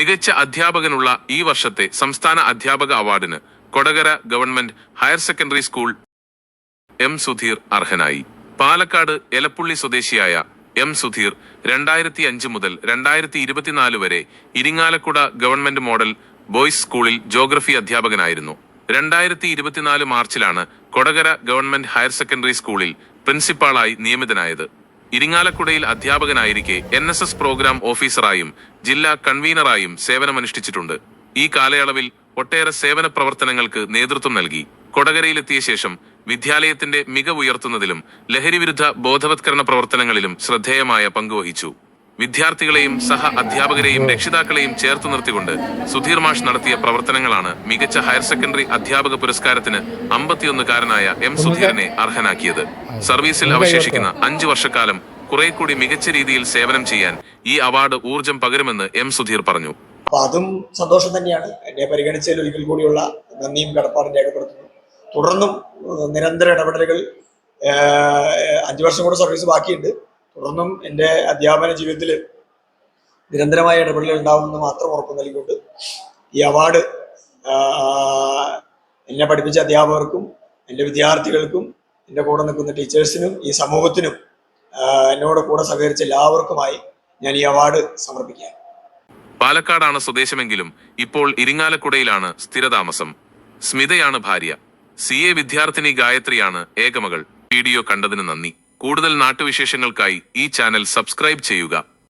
മികച്ച അധ്യാപകനുള്ള ഈ വർഷത്തെ സംസ്ഥാന അധ്യാപക അവാർഡിന് Kodakara government higher secondary school M Sudheer അർഹനായി. പാലക്കാട് എലപ്പുള്ളി സ്വദേശിയായ എം സുധീർ രണ്ടായിരത്തി അഞ്ച് മുതൽ രണ്ടായിരത്തി ഇരുപത്തിനാല് വരെ ഇരിങ്ങാലക്കുട ഗവൺമെന്റ് മോഡൽ ബോയ്സ് സ്കൂളിൽ ജോഗ്രഫി അധ്യാപകനായിരുന്നു. രണ്ടായിരത്തി ഇരുപത്തിനാല് മാർച്ചിലാണ് കൊടകര ഗവൺമെന്റ് ഹയർ സെക്കൻഡറി സ്കൂളിൽ പ്രിൻസിപ്പാളായി നിയമിതനായത്. ഇരിങ്ങാലക്കുടയിൽ അധ്യാപകനായിരിക്കെ എൻ എസ് എസ് പ്രോഗ്രാം ഓഫീസറായും ജില്ലാ കൺവീനറായും സേവനമനുഷ്ഠിച്ചിട്ടുണ്ട്. ഈ കാലയളവിൽ ഒട്ടേറെ സേവന പ്രവർത്തനങ്ങൾക്ക് നേതൃത്വം നൽകി. കൊടകരയിലെത്തിയ ശേഷം വിദ്യാലയത്തിന്റെ മികവുയർത്തുന്നതിലും ലഹരിവിരുദ്ധ ബോധവത്കരണ പ്രവർത്തനങ്ങളിലും ശ്രദ്ധേയമായ പങ്കുവഹിച്ചു. വിദ്യാർത്ഥികളെയും സഹ അധ്യാപകരെയും രക്ഷിതാക്കളെയും ചേർത്ത് നിർത്തിക്കൊണ്ട് സുധീർ മാഷ് നടത്തിയ പ്രവർത്തനങ്ങളാണ് മികച്ച ഹയർ സെക്കൻഡറി അധ്യാപക പുരസ്കാരത്തിന് അമ്പത്തിയൊന്നുകാരനായ എം സുധീരനെ അർഹനാക്കിയത്. സർവീസിൽ അവശേഷിക്കുന്ന അഞ്ചു വർഷക്കാലം കുറെ കൂടി മികച്ച രീതിയിൽ സേവനം ചെയ്യാൻ ഈ അവാർഡ് ഊർജം പകരുമെന്ന് എം സുധീർ പറഞ്ഞു. അതും സന്തോഷം തന്നെയാണ്. എന്നെ പരിഗണിച്ചതിൽ ഒരിക്കൽ കൂടിയുള്ള നന്ദിയും കടപ്പാടും രേഖപ്പെടുത്തുന്നു. തുടർന്നും നിരന്തര ഇടപെടലുകൾ അഞ്ചു വർഷം കൂടെ സർവീസ് ബാക്കിയുണ്ട്. തുടർന്നും എന്റെ അധ്യാപന ജീവിതത്തിൽ നിരന്തരമായ ഇടപെടലുകൾ ഉണ്ടാവുമെന്ന് മാത്രം ഉറപ്പ് നൽകിക്കൊണ്ട് ഈ അവാർഡ് എന്നെ പഠിപ്പിച്ച അധ്യാപകർക്കും എന്റെ വിദ്യാർത്ഥികൾക്കും എന്റെ കൂടെ നിൽക്കുന്ന ടീച്ചേഴ്സിനും ഈ സമൂഹത്തിനും എന്നോട് കൂടെ സഹകരിച്ച എല്ലാവർക്കുമായി ഞാൻ ഈ അവാർഡ് സമർപ്പിക്കാം പാലക്കാടാണ് സ്വദേശമെങ്കിലും ഇപ്പോൾ ഇരിങ്ങാലക്കുടയിലാണ് സ്ഥിരതാമസം. സ്മിതയാണ് ഭാര്യ. സി എ വിദ്യാർത്ഥിനി ഗായത്രിയാണ് ഏകമകൾ. വീഡിയോ കണ്ടതിന് നന്ദി. കൂടുതൽ നാട്ടുവിശേഷങ്ങൾക്കായി ഈ ചാനൽ സബ്സ്ക്രൈബ് ചെയ്യുക.